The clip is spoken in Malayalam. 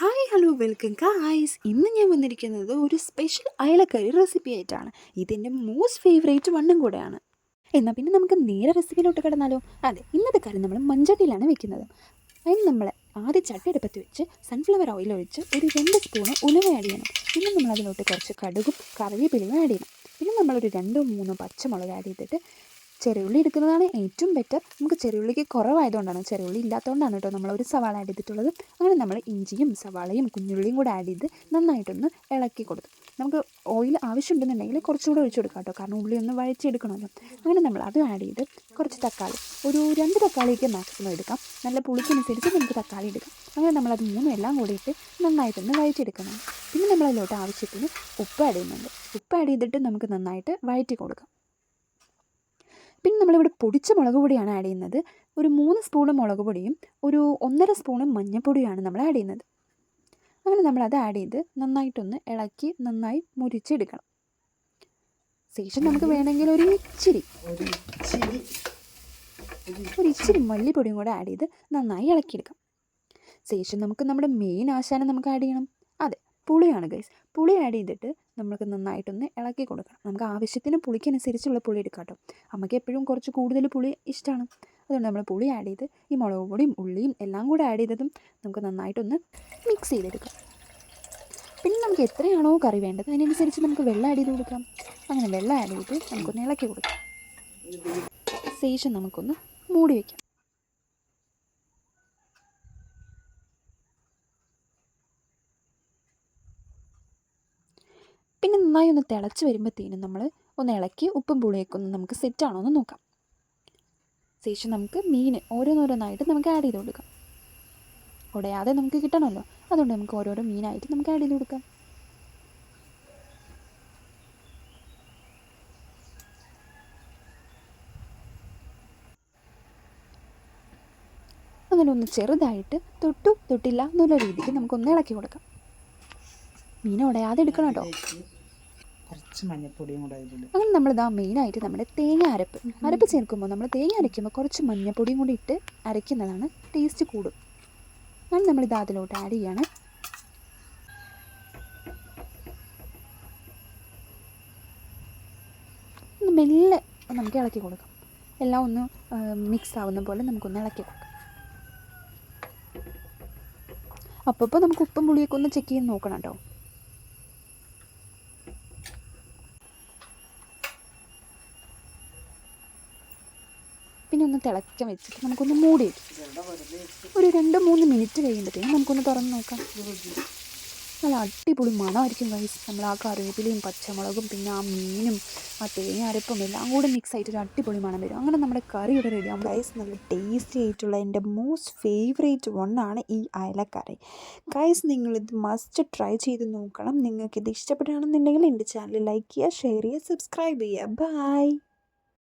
ഹായ് ഹലോ വെൽക്കം ഗായ്സ് ഇന്ന് ഞാൻ വന്നിരിക്കുന്നത് ഒരു സ്പെഷ്യൽ അയലക്കറി റെസിപ്പി ആയിട്ടാണ്. ഇതെന്റെ മോസ്റ്റ് ഫേവറേറ്റ് വണ്ണും കൂടെയാണ്. എന്നാൽ പിന്നെ നമുക്ക് നേരെ റെസിപ്പിയിലോട്ട് കിടന്നാലോ? അതെ ഇന്നത്തെ കറി നമ്മൾ മഞ്ചട്ടിയിലാണ് വെക്കുന്നത്. അതിന് നമ്മൾ ആദ്യ ചട്ടി അടുപ്പത്ത് വെച്ച് സൺഫ്ലവർ ഓയിൽ ഒഴിച്ച് ഒരു രണ്ട് സ്പൂണ് ഉലുവ ആഡ് ചെയ്യണം. പിന്നെ നമ്മൾ അതിലോട്ട് കുറച്ച് കടുകും കറിവേപ്പിലയും ആഡ് ചെയ്യണം. പിന്നെ നമ്മളൊരു രണ്ടോ മൂന്നോ പച്ചമുളക് ആഡ് ചെയ്തിട്ട് ചെറിയുള്ളി എടുക്കുന്നതാണ് ഏറ്റവും ബെറ്റർ നമുക്ക് ചെറിയുള്ളിക്ക് കുറവായതുകൊണ്ടാണ് ചെറിയുള്ളി ഇല്ലാത്തതുകൊണ്ടാണ് കേട്ടോ നമ്മൾ ഒരു സവാള ആഡ് ചെയ്തിട്ടുള്ളത്. അങ്ങനെ നമ്മൾ ഇഞ്ചിയും സവാളയും കുഞ്ഞുള്ളിയും കൂടെ ആഡ് ചെയ്ത് നന്നായിട്ടൊന്ന് ഇളക്കി കൊടുത്തു നമുക്ക് ഓയിൽ ആവശ്യമുണ്ടെന്നുണ്ടെങ്കിൽ കുറച്ചുകൂടെ ഒഴിച്ചു കൊടുക്കാം കേട്ടോ. കാരണം ഉള്ളി ഒന്ന് വഴച്ചെടുക്കണമല്ലോ അങ്ങനെ നമ്മൾ അത് ആഡ് ചെയ്ത് കുറച്ച് തക്കാളി ഒരു രണ്ട് തക്കാളിയൊക്കെ മാക്സിമം എടുക്കാം. നല്ല പുളിക്കനുസരിച്ച് നമുക്ക് തക്കാളി എടുക്കാം. അങ്ങനെ നമ്മൾ അത് മൂന്നും എല്ലാം കൂടിയിട്ട് നന്നായിട്ടൊന്ന് വഴച്ചെടുക്കണം പിന്നെ നമ്മളതിലോട്ട് ആവശ്യത്തിന് ഉപ്പ് ആഡ് ചെയ്യുന്നുണ്ട്. ഉപ്പ് ആഡ് ചെയ്തിട്ട് നമുക്ക് നന്നായിട്ട് വഴറ്റി കൊടുക്കാം. പിന്നെ നമ്മളിവിടെ പൊടിച്ച മുളക് പൊടിയാണ് ആഡ് ചെയ്യുന്നത്. ഒരു മൂന്ന് സ്പൂണ് മുളക് പൊടിയും ഒരു ഒന്നര സ്പൂണ് മഞ്ഞൾപ്പൊടിയാണ് നമ്മൾ ആഡ് ചെയ്യുന്നത്. അങ്ങനെ നമ്മളത് ആഡ് ചെയ്ത് നന്നായിട്ടൊന്ന് ഇളക്കി നന്നായി മുരിച്ചെടുക്കണം. ശേഷം നമുക്ക് വേണമെങ്കിൽ ഒരു ഇച്ചിരി ഒരു ഇച്ചിരി മല്ലിപ്പൊടിയും കൂടെ ആഡ് ചെയ്ത് നന്നായി ഇളക്കിയെടുക്കാം. ശേഷം നമുക്ക് നമ്മുടെ മെയിൻ ആശാനം നമുക്ക് ആഡ് ചെയ്യണം. പുളിയാണ് ഗൈസ് പുളി ആഡ് ചെയ്തിട്ട് നമുക്ക് നന്നായിട്ടൊന്ന് ഇളക്കി കൊടുക്കണം. നമുക്ക് ആവശ്യത്തിന് പുളിക്കനുസരിച്ചുള്ള പുളി എടുക്കാം കേട്ടോ. അമ്മയ്ക്ക് എപ്പോഴും കുറച്ച് കൂടുതൽ പുളി ഇഷ്ടമാണ് അതുകൊണ്ട് നമ്മൾ പുളി ആഡ് ചെയ്ത് ഈ മുളക് പൊടിയും ഉള്ളിയും എല്ലാം കൂടെ ആഡ് ചെയ്തതും നമുക്ക് നന്നായിട്ടൊന്ന് മിക്സ് ചെയ്തെടുക്കാം. പിന്നെ നമുക്ക് എത്രയാണോ കറി വേണ്ടത് അതിനനുസരിച്ച് നമുക്ക് വെള്ളം ആഡ് ചെയ്ത് കൊടുക്കാം. അങ്ങനെ വെള്ളം ആഡ് ചെയ്ത് നമുക്കൊന്ന് ഇളക്കി കൊടുക്കാം. ശേഷം നമുക്കൊന്ന് മൂടി വയ്ക്കാം പിന്നെ നന്നായി ഒന്ന് തിളച്ച് വരുമ്പോഴത്തേനും നമ്മൾ ഒന്ന് ഇളക്കി ഉപ്പും പുളിയൊക്കെ ഒന്ന് നമുക്ക് സെറ്റാണോ എന്ന് നോക്കാം. ശേഷം നമുക്ക് മീൻ ഓരോന്നോരോന്നായിട്ട് നമുക്ക് ആഡ് ചെയ്ത് കൊടുക്കാം. ഉടയാതെ നമുക്ക് കിട്ടണമല്ലോ. അതുകൊണ്ട് നമുക്ക് ഓരോരോ മീനായിട്ട് നമുക്ക് ആഡ് ചെയ്ത് കൊടുക്കാം. അങ്ങനെ ഒന്ന് ചെറുതായിട്ട് തൊട്ടു തൊട്ടില്ല എന്നുള്ള രീതിക്ക് നമുക്കൊന്ന് ഇളക്കി കൊടുക്കാം. മീൻ ഉടയാതെ എടുക്കണം കേട്ടോ. കുറച്ച് മഞ്ഞപ്പൊടിയും കൂടെ അതിലിടും അങ്ങനെ നമ്മളിതാ മെയിനായിട്ട് നമ്മുടെ തേങ്ങ അരപ്പ്. അരപ്പ് ചേർക്കുമ്പോൾ നമ്മൾ തേങ്ങ അരയ്ക്കുമ്പോൾ കുറച്ച് മഞ്ഞപ്പൊടിയും കൂടി ഇട്ട് അരയ്ക്കുന്നതാണ് ടേസ്റ്റ് കൂടും. അങ്ങനെ നമ്മളിത് അതിലോട്ട് ആഡ് ചെയ്യാണ്. മെല്ലെ നമുക്ക് ഇളക്കി കൊടുക്കാം. എല്ലാം ഒന്ന് മിക്സ് ആവുന്ന പോലെ നമുക്കൊന്ന് ഇളക്കി കൊടുക്കാം. അപ്പോൾ നമുക്ക് ഉപ്പും പുളിയൊക്കെ ഒന്ന് ചെക്ക് ചെയ്ത് നോക്കണം കേട്ടോ. പിന്നെ ഒന്ന് തിളക്കാൻ വെച്ചിട്ട് നമുക്കൊന്ന് മൂടി ഒരു രണ്ട് മൂന്ന് മിനിറ്റ് കഴിയുമ്പോഴത്തേക്കും നമുക്കൊന്ന് തുറന്ന് നോക്കാം. നല്ല അടിപൊളി മണമായിരിക്കും ഗൈസ് നമ്മൾ ആ കറിവേപ്പിലയും പച്ചമുളകും പിന്നെ ആ മീനും ആ തേങ്ങ അരപ്പും എല്ലാം കൂടെ മിക്സ് ആയിട്ട് ഒരു അടിപൊളി മണം വരും. അങ്ങനെ നമ്മുടെ കറി ഇവിടെ റെഡി ആകും ഗൈസ് നല്ല ടേസ്റ്റി ആയിട്ടുള്ള എന്റെ മോസ്റ്റ് ഫേവറേറ്റ് വണ്ണാണ് ഈ അയലക്കറി. ഗൈസ് നിങ്ങളിത് മസ്റ്റ് ട്രൈ ചെയ്ത് നോക്കണം. നിങ്ങൾക്കിത് ഇഷ്ടപ്പെടുകയാണെന്നുണ്ടെങ്കിൽ എന്റെ ചാനൽ ലൈക്ക് ചെയ്യുക ഷെയർ ചെയ്യുക സബ്സ്ക്രൈബ് ചെയ്യുക. ബൈ